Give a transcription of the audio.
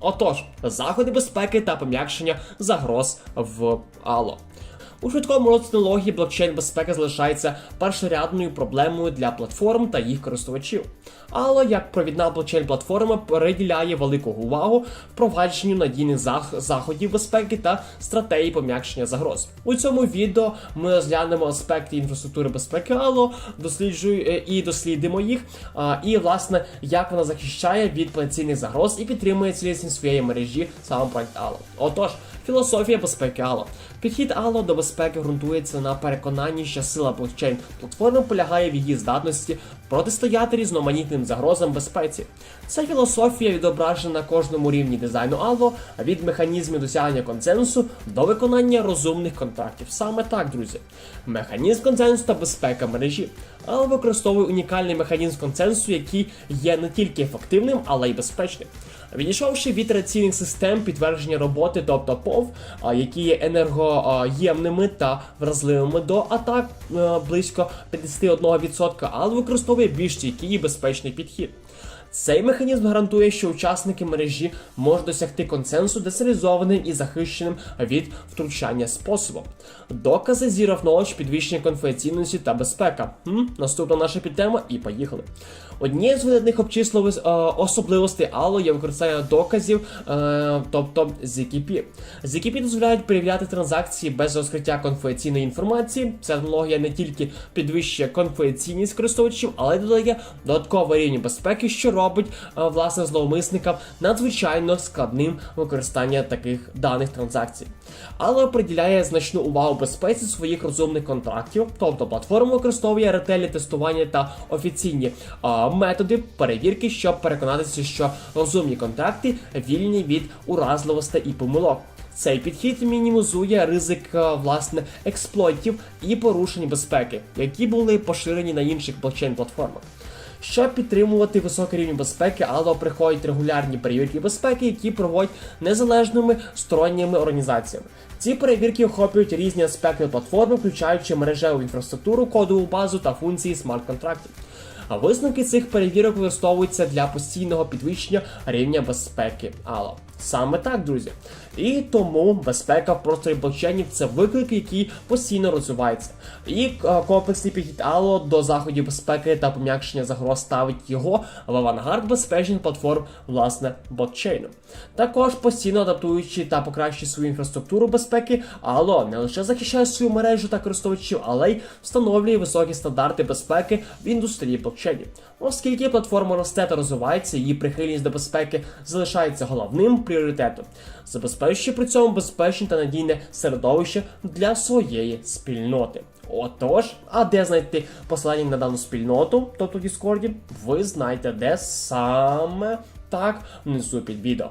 Отож, заходи безпеки та пом'якшення загроз в Ало. У швидкому розвитку технології блокчейн безпека залишається першорядною проблемою для платформ та їх користувачів. Ало, як провідна блокчейн-платформа, приділяє велику увагу впровадженню надійних зах- заходів безпеки та стратегії пом'якшення загроз. У цьому відео ми розглянемо аспекти інфраструктури безпеки Ало, досліджую е, і дослідимо їх, і власне як вона захищає від потенційних загроз і підтримує цілісність своєї мережі саме проект Ало. Отож, філософія безпеки Ало. Підхід Ало до безпеки ґрунтується на переконанні, що сила блокчейн платформи полягає в її здатності протистояти різноманітним загрозам безпеці. Ця філософія відображена на кожному рівні дизайну Ало, від механізмів досягнення консенсусу до виконання розумних контрактів. Саме так, друзі. Механізм консенсусу та безпека мережі. Ало використовує унікальний механізм консенсусу, який є не тільки ефективним, але й безпечним. Відійшовши від раційних систем підтвердження роботи, тобто ПОВ, які є енергоємними та вразливими до атак е, близько 51%, але використовує більш стійкий і безпечний підхід. Цей механізм гарантує, що учасники мережі можуть досягти консенсусу децентралізованим і захищеним від втручання способом. Докази Zero Knowledge, підвищення конфіденційності та безпека. Хм? Наступна наша підтема і поїхали. Однією з видатних обчислових е, особливостей Allo є використання доказів, е, тобто ZKP. ZKP дозволяють перевіряти транзакції без розкриття конфіденційної інформації. Ця технологія не тільки підвищує конфіденційність користувачів, але й додає додатковий рівень безпеки, що робить е, власне зловмисникам надзвичайно складним використання таких даних транзакцій. Але приділяє значну увагу безпеці своїх розумних контрактів, тобто платформа використовує ретельне тестування та офіційні а, методи перевірки, щоб переконатися, що розумні контракти вільні від уразливостей і помилок. Цей підхід мінімізує ризик е, власне експлойтів і порушень безпеки, які були поширені на інших блокчейн-платформах. Щоб підтримувати високий рівень безпеки, але приходять регулярні перевірки безпеки, які проводять незалежними сторонніми організаціями. Ці перевірки охоплюють різні аспекти платформи, включаючи мережеву інфраструктуру, кодову базу та функції смарт-контрактів. А висновки цих перевірок використовуються для постійного підвищення рівня безпеки Allo. Саме так, друзі. І тому безпека в просторі блокчейнів це виклик, який постійно розвивається. І е, комплексний підхід Allo до заходів безпеки та пом'якшення загроз ставить його в авангард безпечних платформ власне блокчейну. Також постійно адаптуючи та покращуючи свою інфраструктуру безпеки, Allo не лише захищає свою мережу та користувачів, але й встановлює високі стандарти безпеки в індустрії блокчейнів. Оскільки платформа росте та розвивається, її прихильність до безпеки залишається головним пріоритетом, забезпечуючи при цьому безпечне та надійне середовище для своєї спільноти. Отож, а де знайти посилання на дану спільноту, тобто в Discord, ви знаєте, де саме так внизу під відео.